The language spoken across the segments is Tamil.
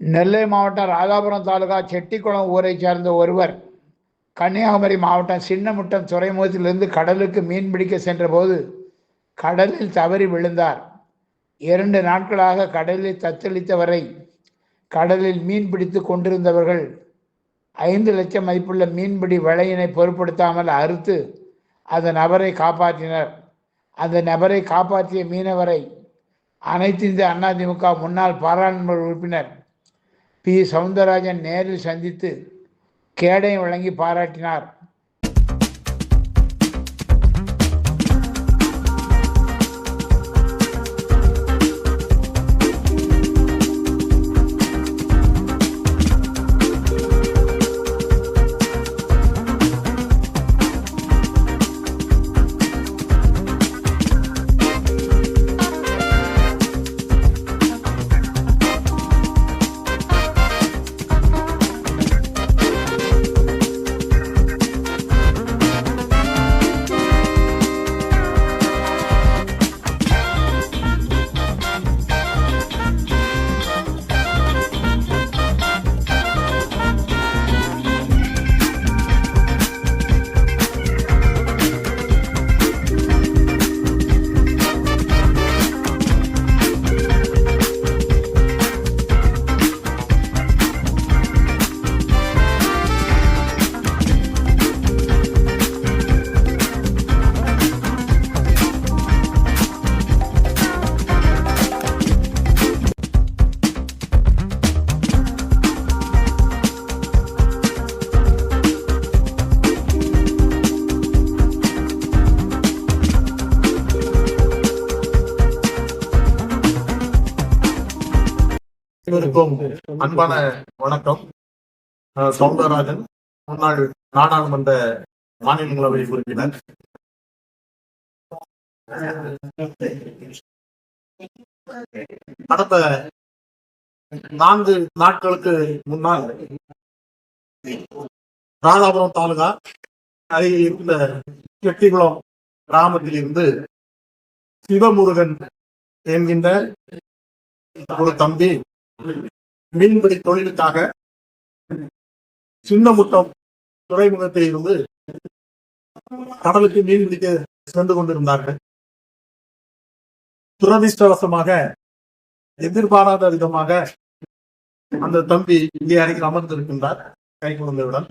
நெல்லை மாவட்டம் ராதாபுரம் தாலுகா செட்டிக்குளம் ஊரைச் சேர்ந்த ஒருவர் கன்னியாகுமரி மாவட்டம் சின்னமுட்டம் துறைமுகத்திலிருந்து கடலுக்கு மீன் பிடிக்க சென்றபோது கடலில் தவறி விழுந்தார். இரண்டு நாட்களாக கடலில் தத்தளித்தவரை கடலில் மீன் பிடித்து கொண்டிருந்தவர்கள் ஐந்து லட்சம் மதிப்புள்ள மீன்பிடி வலையினை பொருட்படுத்தாமல் அறுத்து அந்த நபரை காப்பாற்றினர். அந்த நபரை காப்பாற்றிய மீனவரை அனைத்து இந்திய அதிமுக முன்னாள் பாராளுமன்ற உறுப்பினர் பி. சவுந்தரராஜன் நேரில் சந்தித்து கேடயம் வழங்கி பாராட்டினார். அனைவருக்கும் அன்பான வணக்கம். சௌந்தரராஜன் முன்னாள் நாடாளுமன்ற மாநிலங்களவை உறுப்பினர். கடந்த நான்கு நாட்களுக்கு முன்னால் ராதாபுரம் தாலுகா அருகே இருந்த கெட்டிகுளம் கிராமத்தில் இருந்து சிவமுருகன் என்கின்ற ஒரு தம்பி மீன்பிடி தொழிலுக்காக சின்னமுட்டம் துறைமுகத்தில் இருந்து கடலுக்கு மீன் பிடிக்க சென்று கொண்டிருந்தார்கள். துரதிஷ்டவசமாக எதிர்பாராத விதமாக அந்த தம்பி இங்கே அருகில் அமர்ந்திருக்கின்றார் கை குழந்தையுடன்.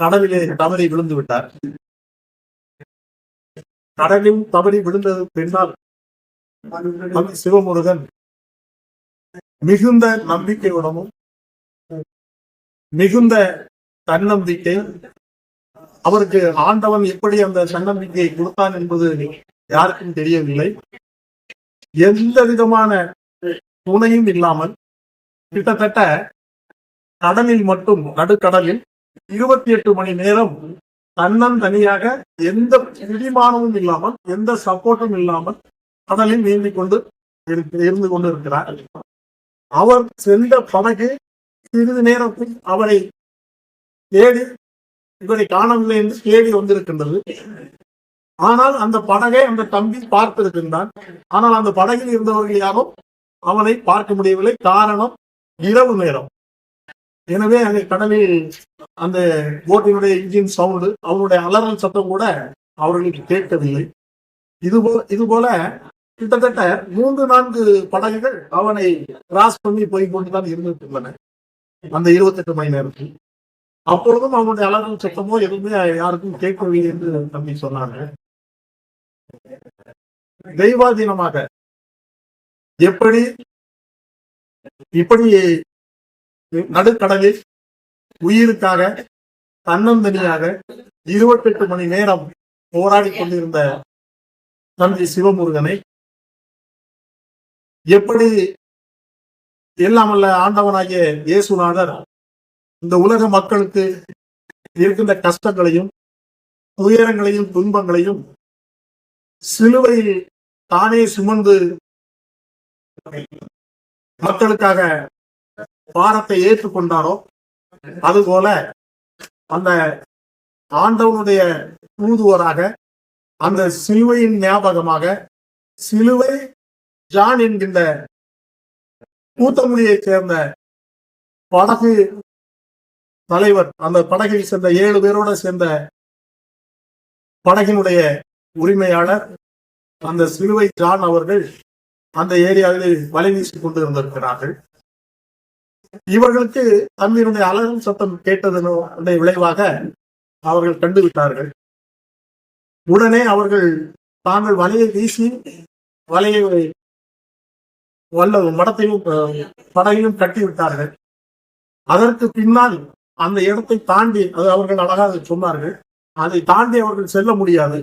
கடலிலே தவறி விழுந்து விட்டார். கடலில் தவறி விழுந்தது பின்னால் சிவமுருகன் மிகுந்த நம்பிக்கையுடனும் மிகுந்த தன்னம்பிக்கை அவருக்கு ஆண்டவன் எப்படி அந்த தன்னம்பிக்கையை கொடுத்தான் என்பது யாருக்கும் தெரியவில்லை. எந்த விதமான துணையும் இல்லாமல் கிட்டத்தட்ட கடலில் மட்டும் நடுக்கடலில் இருபத்தி எட்டு மணி நேரம் தன்னன் தனியாக எந்த பிடிமானமும் இல்லாமல் எந்த சப்போர்ட்டும் இல்லாமல் கடலில் நீந்தி கொண்டு இருந்து கொண்டு இருக்கிறார் அவர் சென்ற படகு சிறிது நேரத்தில் அவரை தேடி இவரை காணவில்லை என்று தேடி வந்திருக்கின்றது. ஆனால் அந்த படகை அந்த தம்பி பார்த்திருக்கின்றான். ஆனால் அந்த படகில் இருந்தவர்கள் யாரும் அவனை பார்க்க முடியவில்லை. காரணம் இரவு நேரம். எனவே அந்த கடலில் அந்த போட்டினுடைய இன்ஜின் சவுண்டு அவருடைய அலறல் சத்தம் கூட அவர்களுக்கு கேட்கவில்லை. இது போல கிட்டத்தட்ட மூன்று நான்கு படகுகள் அவனை கிராஸ் பண்ணி போய் கொண்டுதான் இருந்துட்டுள்ளன அந்த இருபத்தெட்டு மணி நேரத்தில். அப்பொழுதும் அவனுடைய அலறல் சத்தமோ எதுவுமே யாருக்கும் கேட்கவில்லை என்று தம்பி சொன்னாங்க. தெய்வாதீனமாக. எப்படி? இப்படி நடுக்கடலில் உயிருக்காக தன்னந்தனியாக இருபத்தெட்டு மணி நேரம் போராடி கொண்டிருந்த தம்பி சிவமுருகனை எப்படி எல்லாமல்ல ஆண்டவனாகிய இயேசுநாதர் இந்த உலக மக்களுக்கு இருக்கின்ற கஷ்டங்களையும் துயரங்களையும் துன்பங்களையும் சிலுவையில் தானே சுமந்து மக்களுக்காக பாரத்தை ஏற்றுக்கொண்டாரோ அதுபோல அந்த ஆண்டவனுடைய தூதுவராக அந்த சிலுவையின் ஞாபகமாக சிலுவை ஜான் என்கின்ற கூத்தமுடியை சேர்ந்த படகு தலைவர் அந்த படகில் சேர்ந்த ஏழு பேரோட சேர்ந்த படகினுடைய உரிமையாளர் அந்த சிலுவை ஜான் அவர்கள் அந்த ஏரியாவில் வலை வீசிக் கொண்டிருந்திருக்கிறார்கள். இவர்களுக்கு தண்ணீருடைய அலறும் சத்தம் கேட்டதனுடைய விளைவாக அவர்கள் கண்டுவிட்டார்கள். உடனே அவர்கள் தாங்கள் வலையை வீசி வலையை வல்ல மடத்தையும் அஹ், படகையும் கட்டி விட்டார்கள் அதற்கு பின்னால் அந்த இடத்தை தாண்டி அது அவர்கள் அழகாக சொன்னார்கள் அதை தாண்டி அவர்கள் செல்ல முடியாது.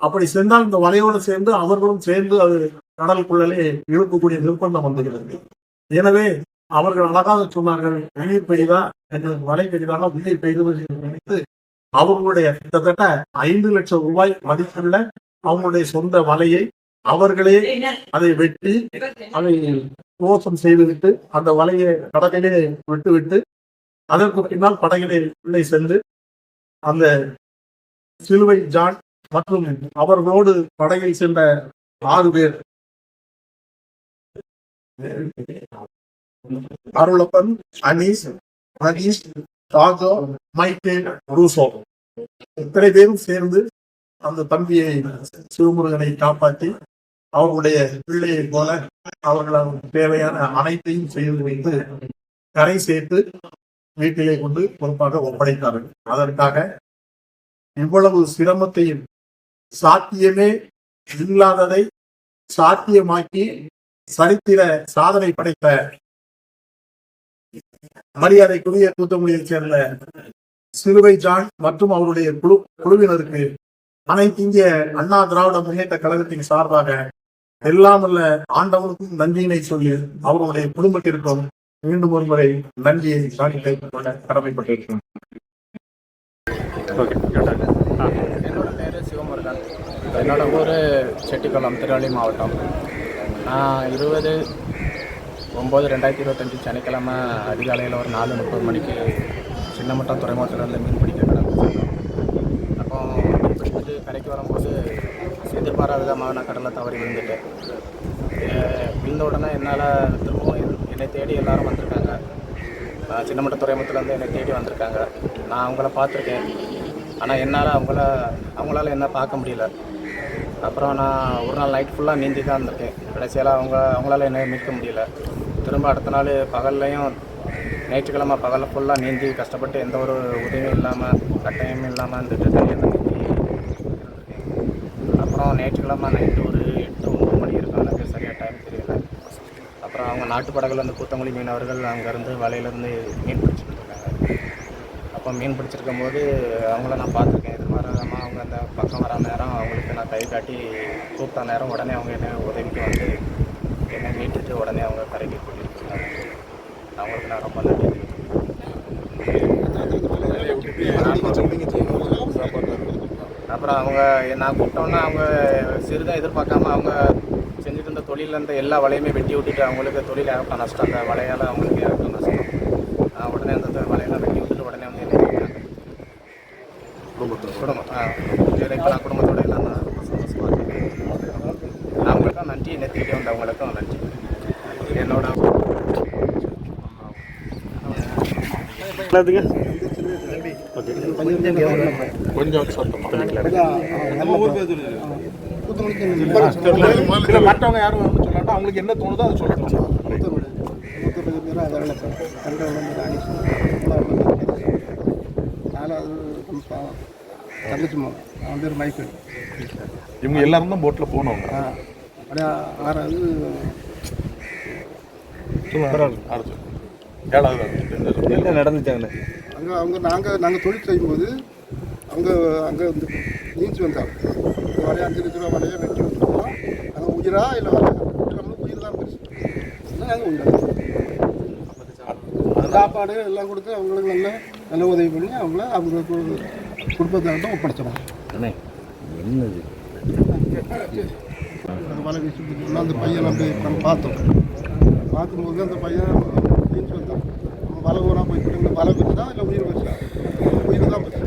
அப்படி சென்றால் இந்த வலையோடு சேர்ந்து அவர்களும் சேர்ந்து அது கடலுக்குள்ளே இழுக்கக்கூடிய நிர்பந்தம் வந்துகிறது. எனவே அவர்கள் அழகாக சொன்னார்கள் உயிர் பெய்தா எங்களுக்கு வலை பெய்தாக உயிர் பெய்தது நினைத்து அவர்களுடைய கிட்டத்தட்ட ஐந்து லட்சம் ரூபாய் மதிப்புள்ள அவங்களுடைய சொந்த வலையை அவர்களே அதை வெட்டி அதை மோசம் செய்துவிட்டு அந்த வலையை கடலிலே விட்டுவிட்டு அதற்கு பின்னால் படகிலே உள்ளே சென்று அந்த சிலுவை ஜான் மற்றும் அவர்களோடு படகில் சென்ற ஆறு பேர் அருளப்பன் அனீஸ் ரதீஷ் ராஜோ மைக்கேல் ரூசோ. இத்தனை பேரும் சேர்ந்து அந்த தம்பியை சிவமுருகனை காப்பாற்றி அவர்களுடைய பிள்ளையை போல அவர்கள் அவர்களுக்கு தேவையான அனைத்தையும் செய்து வைத்து கரை சேர்த்து வீட்டிலே கொண்டு பொறுப்பாக ஒப்படைத்தார்கள். அதற்காக இவ்வளவு சிரமத்தையும் சாத்தியமே இல்லாததை சாத்தியமாக்கி சரித்திர சாதனை படைத்த மரியாதைக்குரிய தூத்துக்குடியைச் சேர்ந்த சிறுவை ஜான் மற்றும் அவருடைய குழு குழுவினருக்கு அனைத்து இந்திய அண்ணா திராவிட முன்னேற்ற கழகத்தின் சார்பாக எல்லாம் உள்ள ஆண்டவனுக்கும் நன்றியினை சொல்லி அவருடைய குடும்பத்திற்கும் மீண்டும் ஒரு முறை நன்றியை காணிக்கை கொள்ள கடமைப்பட்டிருக்கிறோம். என்னோட பேர் சிவமுருகன். என்னோட ஊர் செட்டிக்குளம் திருநெல்வேலி மாவட்டம். நான் இருபது ஒம்பது ரெண்டாயிரத்தி இருபத்தஞ்சி சனிக்கிழமை அதிகாலையில் ஒரு நாலு முப்பது மணிக்கு சின்னமட்டம் துறைமுகத்துலேருந்து மீன் பிடிக்க கிடந்து வந்துட்டு கடைக்கு கரைக்கு வரும்போது எதிர்பாராத விதமாக நான் கடலில் தவறி விழுந்துட்டேன். விழுந்த உடனே என்னால் திரும்பவும் என்னை தேடி எல்லாரும் வந்திருக்காங்க. சின்னமட்ட துறைமுகத்துலேருந்து என்னை தேடி வந்திருக்காங்க. நான் அவங்கள பார்த்துருக்கேன். ஆனால் என்னால் அவங்கள அவங்களால என்ன பார்க்க முடியல. அப்புறம் நான் ஒரு நாள் நைட் ஃபுல்லாக நீந்தி தான் இருந்திருக்கேன். கடைசியில் அவங்க அவங்களால என்ன மீட்க முடியல. திரும்ப அடுத்த நாள் பகல்லையும் ஞாயிற்றுக்கிழமை பகலில் ஃபுல்லாக நீந்தி கஷ்டப்பட்டு எந்த ஒரு உதவியும் இல்லாமல் கட்டாயமும் இல்லாமல் இருந்துட்டு தனியாக நீந்தி இருந்திருக்கேன் அப்புறம் ஞாயிற்றுக்கிழமை நைட்டு ஒரு எட்டு ஒம்பது மணி இருக்கும். எனக்கு சரியாக டைம் தெரியல. அப்புறம் அவங்க நாட்டு அந்த கூத்தங்குழி மீனவர்கள் அங்கேருந்து வலையிலேருந்து மீன் பிடிச்சிட்டு இருக்காங்க அப்போ மீன் பிடிச்சிருக்கும் போது அவங்கள நான் பார்த்துருக்கேன். இது மாதிரி அவங்க அந்த பக்கம் வர நேரம் அவங்களுக்கு நான் கை காட்டி கூப்பிட்ட நேரம் உடனே அவங்க என்ன உதவிக்கு வந்து என்னை மீட்டுட்டு உடனே அவங்க கரைக்கு கூட்டிட்டு போனாங்க. அவங்களுக்கு நான் ரொம்ப நன்றி. அப்புறம் அவங்க நான் கூப்பிட்டோன்னே அவங்க சிறிதாக எதிர்பார்க்காம அவங்க செஞ்சுட்டு இருந்த தொழிலில் இருந்த எல்லா வலையுமே வெட்டி விட்டுட்டு அவங்களுக்கு தொழில் ஏகப்பட்ட நஷ்டம் அந்த வலையால் அவங்களுக்கு ஏகப்பட்ட நஷ்டம் நான் உடனே அந்த வலையெல்லாம் வெட்டி விட்டுட்டு உடனே வந்து என்ன கேட்டாங்க குடும்பம் இப்போ நான் குடும்பத்தோட எல்லாம் ரொம்ப சந்தோஷமாக இருக்கேன் அவங்களுக்கும் நன்றி என்னை தேடி வந்தவங்களுக்கும் நன்றி என்னோட கொஞ்சம் சத்தமா இல்ல மற்றவங்க யாரும் வந்து சொல்லாட்டா அவங்களுக்கு என்ன தோணுதோ அதை சொல்லணும் தங்கச்சி மகன் அவன் பேர் மைக்கேல் இவங்க எல்லாரும் தான் போட்டில் போனவங்க அப்படியே ஆறாவது ஏழாவது என்ன நடந்துச்சாங்க அங்கே அவங்க நாங்கள் நாங்கள் தொழில் செய்யும்போது அவங்க அங்கே வந்து நீச்சி வந்தாங்க இந்த வலையை அஞ்சு லட்ச ரூபா வலையை வெட்டி விட்டுருந்தோம் அங்கே உயிரா இல்லை நம்மளுக்கு உயிர் தான் பெருசு. நாங்கள் உயிர் சாப்பாடு எல்லாம் கொடுத்து அவங்களுக்கு நல்ல நல்ல உதவி பண்ணி அவங்கள அவங்க குடும்பத்தார்ட்ட ஒப்படைச்சிடும் அந்த வலை வீசி பிடிச்சோம்னா அந்த பையன் நம்ம பார்த்தோம். பார்க்கும்போது அந்த பையன் நீச்சி வந்தான் நம்ம வலை ஊரா போய் வலை வச்சுதான் இல்லை உயிர் வச்சா உயிர் தான் வச்சு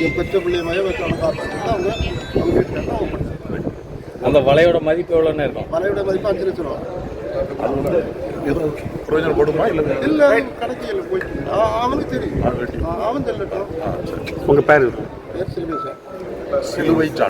இங்கே பெற்ற பிள்ளைய மய வச்சவனை காப்பாற்றி அவங்க அவங்க வீட்டுக்காரங்க ஒப்படைச்சாங்க அந்த வலையோட மதிப்பு எவ்வளோன்னு இருக்கும்? வலையோட மதிப்பு அஞ்சு லட்ச ரூபா. எதுவும் பிரயோஜனப்படுமா இல்லை இல்லை கடைக்கு போயிட்டு அவனுக்கு தெரியும். அவன் சொல்லட்டும் உங்கள் பேர் பேர் செல்வி சார். சிலுவை சாட்